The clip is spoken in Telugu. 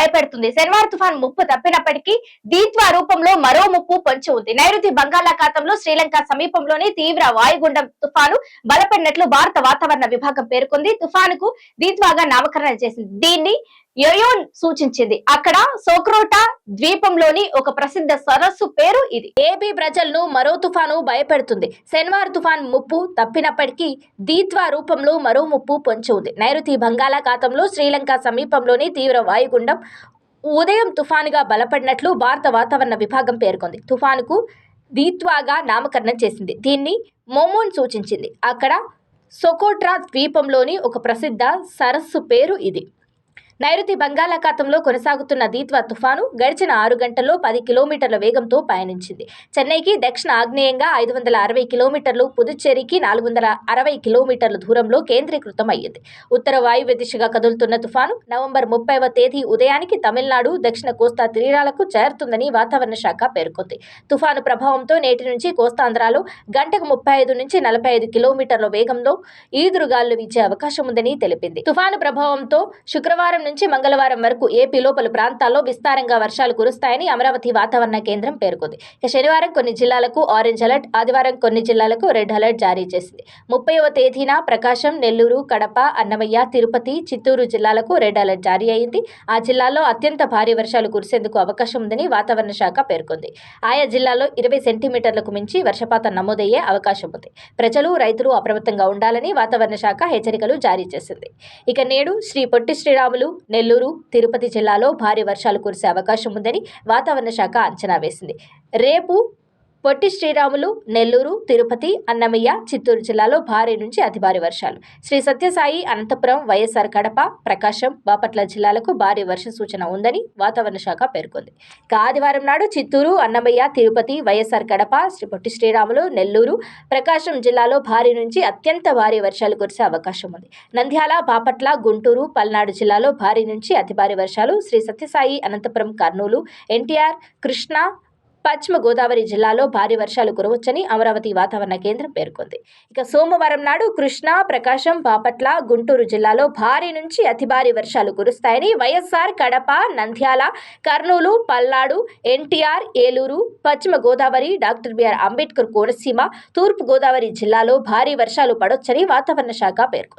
భయపెడుతుంది. శనివారం తుఫాన్ ముప్పు తప్పినప్పటికీ దీత్వా రూపంలో మరో ముప్పు పొంచి ఉంది. నైరుతి బంగాళాఖాతంలో శ్రీలంక సమీపంలోని తీవ్ర వాయుగుండం తుఫాను బలపడినట్లు భారత వాతావరణ విభాగం పేర్కొంది. తుఫానుకు దీత్వాగా నామకరణం చేసింది. దీన్ని యయోన్ సూచించింది. అక్కడ సోక్రోటా ద్వీపంలోని ఒక ప్రసిద్ధ సరస్సు పేరు ఇది. ఏపీ ప్రజలను మరో తుఫాను భయపెడుతుంది. శనివారం తుఫాన్ ముప్పు తప్పినప్పటికీ దీత్వా రూపంలో మరో ముప్పు పొంచి ఉంది. నైరుతి బంగాళాఖాతంలో శ్రీలంక సమీపంలోని తీవ్ర వాయుగుండం ఉదయం తుఫానుగా బలపడినట్లు భారత వాతావరణ విభాగం పేర్కొంది. తుఫానుకు దీత్వాగా నామకరణం చేసింది. దీన్ని మోమోన్ సూచించింది. అక్కడ సొకోట్రా ద్వీపంలోని ఒక ప్రసిద్ధ సరస్సు పేరు ఇది. నైరుతి బంగాళాఖాతంలో కొనసాగుతున్న దీత్వా తుఫాను గడిచిన ఆరు గంటల్లో పది కిలోమీటర్ల వేగంతో పయనించింది. చెన్నైకి దక్షిణ ఆగ్నేయంగా ఐదు వందల అరవై కిలోమీటర్లు పుదుచ్చేరికి నాలుగు వందల అరవై కిలోమీటర్ల దూరంలో కేంద్రీకృతం అయ్యింది ఉత్తర వాయువ్య దిశగా కదులుతున్న తుఫాను నవంబర్ ముప్పైవ తేదీ ఉదయానికి తమిళనాడు దక్షిణ కోస్తా తీరాలకు చేరుతుందని వాతావరణ శాఖ పేర్కొంది. తుఫాను ప్రభావంతో నేటి నుంచి కోస్తాంధ్రాలో గంటకు ముప్పై ఐదు నుంచి నలభై ఐదు కిలోమీటర్ల వేగంలో ఈదురుగాలు వీచే అవకాశం ఉందని తెలిపింది. తుఫాను ప్రభావంతో శుక్రవారం నుంచి మంగళవారం వరకు ఏపీలో పలు ప్రాంతాల్లో విస్తారంగా వర్షాలు కురుస్తాయని అమరావతి వాతావరణ కేంద్రం పేర్కొంది. ఇక శనివారం కొన్ని జిల్లాలకు ఆరెంజ్ అలర్ట్ ఆదివారం కొన్ని జిల్లాలకు రెడ్ అలర్ట్ జారీ చేసింది. ముప్పైవ తేదీన ప్రకాశం నెల్లూరు కడప అన్నమయ్య తిరుపతి చిత్తూరు జిల్లాలకు రెడ్ అలర్ట్ జారీ అయింది. ఆ జిల్లాల్లో అత్యంత భారీ వర్షాలు కురిసేందుకు అవకాశం ఉందని వాతావరణ శాఖ పేర్కొంది. ఆయా జిల్లాల్లో ఇరవై సెంటీమీటర్లకు మించి వర్షపాతం నమోదయ్యే అవకాశం ఉంది. ప్రజలు రైతులు అప్రమత్తంగా ఉండాలని వాతావరణ శాఖ హెచ్చరికలు జారీ చేసింది. ఇక నేడు శ్రీ పొట్టి శ్రీరాములు నెల్లూరు తిరుపతి జిల్లాలో భారీ వర్షాలు కురిసే అవకాశం ఉందని వాతావరణ శాఖ అంచనా వేసింది. రేపు పొట్టి శ్రీరాములు నెల్లూరు తిరుపతి అన్నమయ్య చిత్తూరు జిల్లాలో భారీ నుంచి అతి భారీ వర్షాలు. శ్రీ సత్యసాయి అనంతపురం వైఎస్ఆర్ కడప ప్రకాశం బాపట్ల జిల్లాలకు భారీ వర్ష సూచన ఉందని వాతావరణ శాఖ పేర్కొంది. ఇక ఆదివారం నాడు చిత్తూరు అన్నమయ్య తిరుపతి వైఎస్ఆర్ కడప శ్రీ పొట్టి శ్రీరాములు నెల్లూరు ప్రకాశం జిల్లాలో భారీ నుంచి అత్యంత భారీ వర్షాలు కురిసే అవకాశం ఉంది. నంద్యాల బాపట్ల గుంటూరు పల్నాడు జిల్లాలో భారీ నుంచి అతి భారీ వర్షాలు. శ్రీ సత్యసాయి అనంతపురం కర్నూలు ఎన్టీఆర్ కృష్ణా పశ్చిమ గోదావరి జిల్లాలో భారీ వర్షాలు కురవచ్చని అమరావతి వాతావరణ కేంద్రం పేర్కొంది. ఇక సోమవారం నాడు కృష్ణా ప్రకాశం బాపట్ల గుంటూరు జిల్లాలో భారీ నుంచి అతి భారీ వర్షాలు కురుస్తాయని వైఎస్ఆర్ కడప నంద్యాల కర్నూలు పల్నాడు ఎన్టీఆర్ ఏలూరు పశ్చిమ గోదావరి డాక్టర్ బిఆర్ అంబేద్కర్ కోనసీమ తూర్పు గోదావరి జిల్లాలో భారీ వర్షాలు పడొచ్చని వాతావరణ శాఖ పేర్కొంది